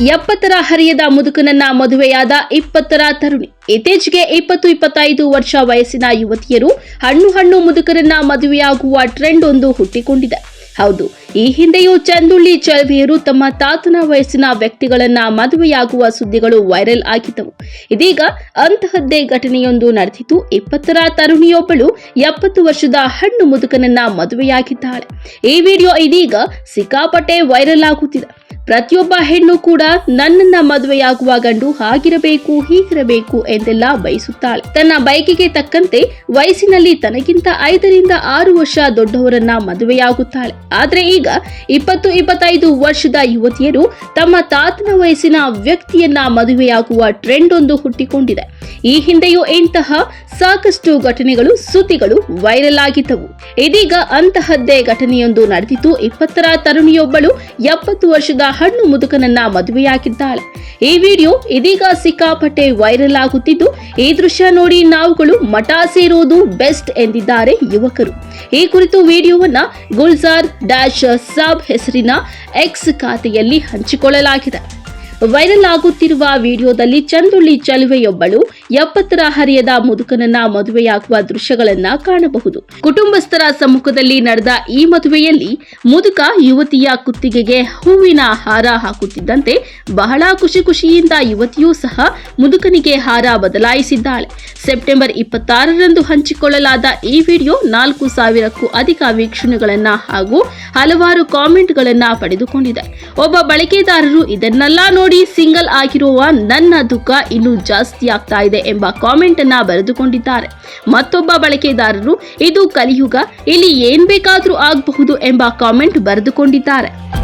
ಎಪ್ಪತ್ತರ ಹರಿಯದ ಮುದುಕನನ್ನ ಮದುವೆಯಾದ ಇಪ್ಪತ್ತರ ತರುಣಿ. ಇತ್ತೀಚೆಗೆ ಇಪ್ಪತ್ತು, ಇಪ್ಪತ್ತೈದು ವರ್ಷ ವಯಸ್ಸಿನ ಯುವತಿಯರು ಹಣ್ಣು ಹಣ್ಣು ಮುದುಕರನ್ನ ಮದುವೆಯಾಗುವ ಟ್ರೆಂಡ್ ಒಂದು ಹುಟ್ಟಿಕೊಂಡಿದೆ. ಹೌದು ಈ ಹಿಂದೆಯೂ ಚಂದುಳ್ಳಿ ಚಳವಿಯರು ತಮ್ಮ ತಾತನ ವಯಸ್ಸಿನ ವ್ಯಕ್ತಿಗಳನ್ನ ಮದುವೆಯಾಗುವ ಸುದ್ದಿಗಳು ವೈರಲ್ ಆಗಿದ್ದವು. ಇದೀಗ ಅಂತಹದ್ದೇ ಘಟನೆಯೊಂದು ನಡೆದಿದ್ದು, ಇಪ್ಪತ್ತರ ತರುಣಿಯೊಬ್ಬಳು ಎಪ್ಪತ್ತು ವರ್ಷದ ಹಣ್ಣು ಮುದುಕನನ್ನ ಮದುವೆಯಾಗಿದ್ದಾಳೆ. ಈ ವಿಡಿಯೋ ಇದೀಗ ಸಿಕ್ಕಾಪಟ್ಟೆ ವೈರಲ್ ಆಗುತ್ತಿದೆ. ಪ್ರತಿಯೊಬ್ಬ ಹೆಣ್ಣು ಕೂಡ ನನ್ನನ್ನ ಮದುವೆಯಾಗುವ ಗಂಡು ಹಾಗಿರಬೇಕು, ಹೀಗಿರಬೇಕು ಎಂದೆಲ್ಲ ಬಯಸುತ್ತಾಳೆ. ತನ್ನ ಬಯಕೆಗೆ ತಕ್ಕಂತೆ ವಯಸ್ಸಿನಲ್ಲಿ ತನಗಿಂತ ಐದರಿಂದ ಆರು ವರ್ಷ ದೊಡ್ಡವರನ್ನ ಮದುವೆಯಾಗುತ್ತಾಳೆ. ಆದ್ರೆ ಈಗ ಇಪ್ಪತ್ತು ಇಪ್ಪತ್ತೈದು ವರ್ಷದ ಯುವತಿಯರು ತಮ್ಮ ತಾತನ ವಯಸ್ಸಿನ ವ್ಯಕ್ತಿಯನ್ನ ಮದುವೆಯಾಗುವ ಟ್ರೆಂಡ್ ಒಂದು ಹುಟ್ಟಿಕೊಂಡಿದೆ. ಈ ಹಿಂದೆಯೂ ಇಂತಹ ಸಾಕಷ್ಟು ಘಟನೆಗಳು, ಸುದ್ದಿಗಳು ವೈರಲ್ ಆಗಿದ್ದವು. ಇದೀಗ ಅಂತಹದ್ದೇ ಘಟನೆಯೊಂದು ನಡೆದಿದ್ದು, ಇಪ್ಪತ್ತರ ತರುಣಿಯೊಬ್ಬಳು ಎಪ್ಪತ್ತು ವರ್ಷದ ಹಣ್ಣು ಮುದುಕನನ್ನ ಮದುವೆಯಾಗಿದ್ದಾಳೆ. ಈ ವಿಡಿಯೋ ಇದೀಗ ಸಿಕ್ಕಾಪಟ್ಟೆ ವೈರಲ್ ಆಗುತ್ತಿದ್ದು, ಈ ದೃಶ್ಯ ನೋಡಿ ನಾವುಗಳು ಮಠ ಸೇರೋದು ಬೆಸ್ಟ್ ಎಂದಿದ್ದಾರೆ ಯುವಕರು. ಈ ಕುರಿತು ವಿಡಿಯೋವನ್ನ ಗುಲ್ಜಾರ್ ಡ್ಯಾಶ್ ಸಾಬ್ ಹೆಸರಿನ ಎಕ್ಸ್ ಖಾತೆಯಲ್ಲಿ ಹಂಚಿಕೊಳ್ಳಲಾಗಿದೆ. ವೈರಲ್ ಆಗುತ್ತಿರುವ ವಿಡಿಯೋದಲ್ಲಿ ಚಂದುಳ್ಳಿ ಚಲುವೆಯೊಬ್ಬಳು ಎಪ್ಪತ್ತರ ಹರಿಯದ ಮುದುಕನನ್ನ ಮದುವೆಯಾಗುವ ದೃಶ್ಯಗಳನ್ನ ಕಾಣಬಹುದು. ಕುಟುಂಬಸ್ಥರ ಸಮ್ಮುಖದಲ್ಲಿ ನಡೆದ ಈ ಮದುವೆಯಲ್ಲಿ ಮುದುಕ ಯುವತಿಯ ಕುತ್ತಿಗೆಗೆ ಹೂವಿನ ಹಾರ ಹಾಕುತ್ತಿದ್ದಂತೆ ಬಹಳ ಖುಷಿ ಖುಷಿಯಿಂದ ಯುವತಿಯೂ ಸಹ ಮುದುಕನಿಗೆ ಹಾರ ಬದಲಾಯಿಸಿದ್ದಾಳೆ. ಸೆಪ್ಟೆಂಬರ್ ಇಪ್ಪತ್ತಾರರಂದು ಹಂಚಿಕೊಳ್ಳಲಾದ ಈ ವಿಡಿಯೋ ನಾಲ್ಕು ಸಾವಿರಕ್ಕೂ ಅಧಿಕ ವೀಕ್ಷಣೆಗಳನ್ನ ಹಾಗೂ ಹಲವಾರು ಕಾಮೆಂಟ್ಗಳನ್ನ ಪಡೆದುಕೊಂಡಿದೆ. ಒಬ್ಬ ಬಳಕೆದಾರರು ಇದನ್ನೆಲ್ಲ ನೋಡಿ ಸಿಂಗಲ್ ಆಗಿರುವ ನನ್ನ ದುಃಖ ಇನ್ನೂ ಜಾಸ್ತಿ ಆಗ್ತಾ ಇದೆ. ಎಂಬ ಕಾಮೆಂಟ್ ಅನ್ನ ಬರೆದುಕೊಂಡಿದ್ದಾರೆ. ಮತ್ತೊಬ್ಬ ಬಳಕೆದಾರರು, ಇದು ಕಲಿಯುಗ, ಇಲ್ಲಿ ಏನ್ ಬೇಕಾದ್ರೂ ಆಗಬಹುದು ಎಂಬ ಕಾಮೆಂಟ್ ಬರೆದುಕೊಂಡಿದ್ದಾರೆ.